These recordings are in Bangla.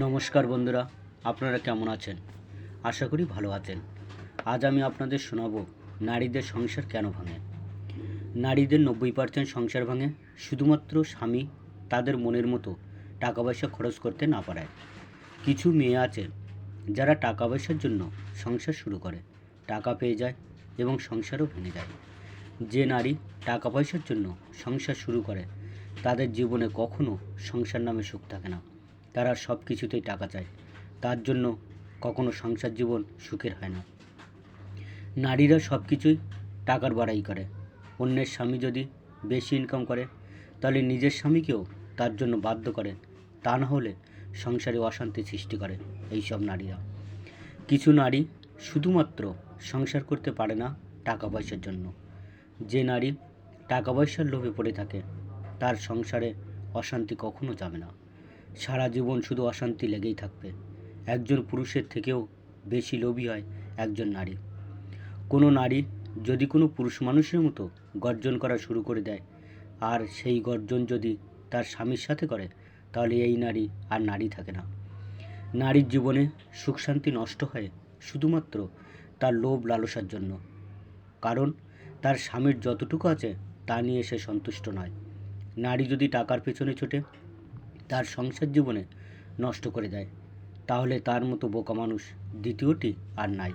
নমস্কার বন্ধুরা, আপনারা কেমন আছেন? আশা করি ভালো আছেন। আজ আমি আপনাদের শোনাবো, নারীদের সংসার কেন ভাঙে? নারীদের নব্বই পার্সেন্ট সংসার ভাঙে শুধুমাত্র স্বামী তাদের মনের মতো টাকা পয়সা খরচ করতে না পারায়। কিছু মেয়ে আছে, যারা টাকা পয়সার জন্য সংসার শুরু করে, টাকা পেয়ে যায় এবং সংসারও ভেঙে যায়। যে নারী টাকা পয়সার জন্য সংসার শুরু করে, তাদের জীবনে কখনো সংসার নামে সুখ থাকে না। তারা সব কিছুতেই টাকা চায়। তার জন্য কখনো সংসার জীবন সুখের হয় না। নারীরা সব কিছুই টাকার বাড়াই করে। অন্যের স্বামী যদি বেশি ইনকাম করে, তাহলে নিজের স্বামীকেও তার জন্য বাধ্য করে। তা না হলে সংসারে অশান্তি সৃষ্টি করে এই সব নারীরা। কিছু নারী শুধুমাত্র সংসার করতে পারে না টাকা পয়সার জন্য। যে নারী টাকা পয়সার লোভে পড়ে থাকে, তার সংসারে অশান্তি কখনো যাবে না। সারা জীবন শুধু অশান্তি লেগেই থাকবে। একজন পুরুষের থেকেও বেশি লোভী হয় একজন নারী। কোনো নারী যদি কোনো পুরুষ মানুষের মতো গর্জন করা শুরু করে দেয়, আর সেই গর্জন যদি তার স্বামীর সাথে করে, তাহলে এই নারী আর নারী থাকে না। নারীর জীবনে সুখ শান্তি নষ্ট হয় শুধুমাত্র তার লোভ লালসার জন্য। কারণ তার স্বামীর যতটুকু আছে তা নিয়ে সে সন্তুষ্ট নয়। নারী যদি টাকার পেছনে ছোটে তার সংসার জীবনে নষ্ট করে দেয়। তাহলে তার মতো বোকা মানুষ দ্বিতীয়টি আর নাই।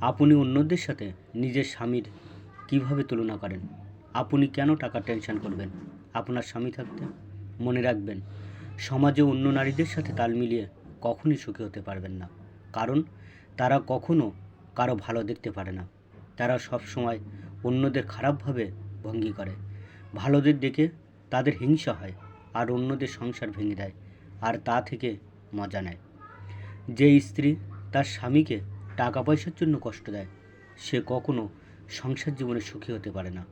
আপনি অন্যদের সাথে নিজের স্বামীর কীভাবে তুলনা করেন? আপনি কেন টাকা টেনশন করবেন? আপনার স্বামী থাকতে মনে রাখবেন, সমাজে অন্য নারীদের সাথে তাল মিলিয়ে কখনই সুখী হতে পারবেন না। কারণ তারা কখনো কারও ভালো দেখতে পারে না। তারা সব সময় অন্যদের খারাপভাবে ভঙ্গি করে। ভালোদের দেখে তাদের হিংসা হয়। আর অন্যদের সংসার ভেঙে দেয়, আর তা থেকে মজা নেয়। যে স্ত্রী তার স্বামীকে টাকা পয়সার জন্য কষ্ট দেয়, সে কখনো সংসার জীবনে সুখী হতে পারে না।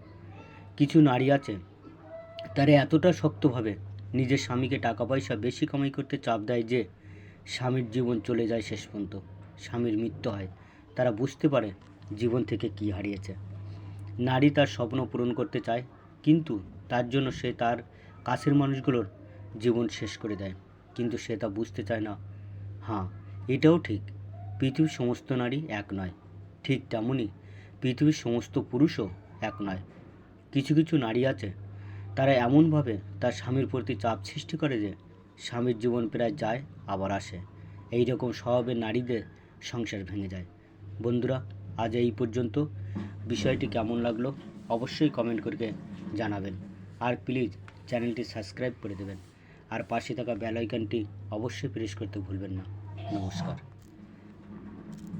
কিছু নারী আছে, তারা এতটা শক্তভাবে নিজের স্বামীকে টাকা পয়সা বেশি কামাই করতে চাপ দেয় যে, স্বামীর জীবন চলে যায় শেষ পর্যন্ত, স্বামীর মৃত্যু হয়। তারা বুঝতে পারে জীবন থেকে কী হারিয়েছে। নারী তার স্বপ্ন পূরণ করতে চায়, কিন্তু তার জন্য সে তার কাছের মানুষগুলোর জীবন শেষ করে দেয়। কিন্তু সে তা বুঝতে চায় না। হ্যাঁ এটাও ঠিক। পৃথিবীর সমস্ত নারী এক নয়। ঠিক তেমনই পৃথিবীর সমস্ত পুরুষও এক নয়। কিছু কিছু নারী আছে, তারা এমনভাবে তার স্বামীর প্রতি চাপ সৃষ্টি করে যে স্বামীর জীবন প্রায় যায়, আবার আসে। এই রকম স্বভাবের নারীদের সংসার ভেঙে যায়। বন্ধুরা, আজ এই পর্যন্ত। বিষয়টি কেমন লাগল? অবশ্যই কমেন্ট করে জানাবেন। আর প্লিজ চ্যানেলটি সাবস্ক্রাইব করে দেবেন। আর পাশে থাকা বেল আইকনটি অবশ্যই প্রেস করতে ভুলবেন না। নমস্কার।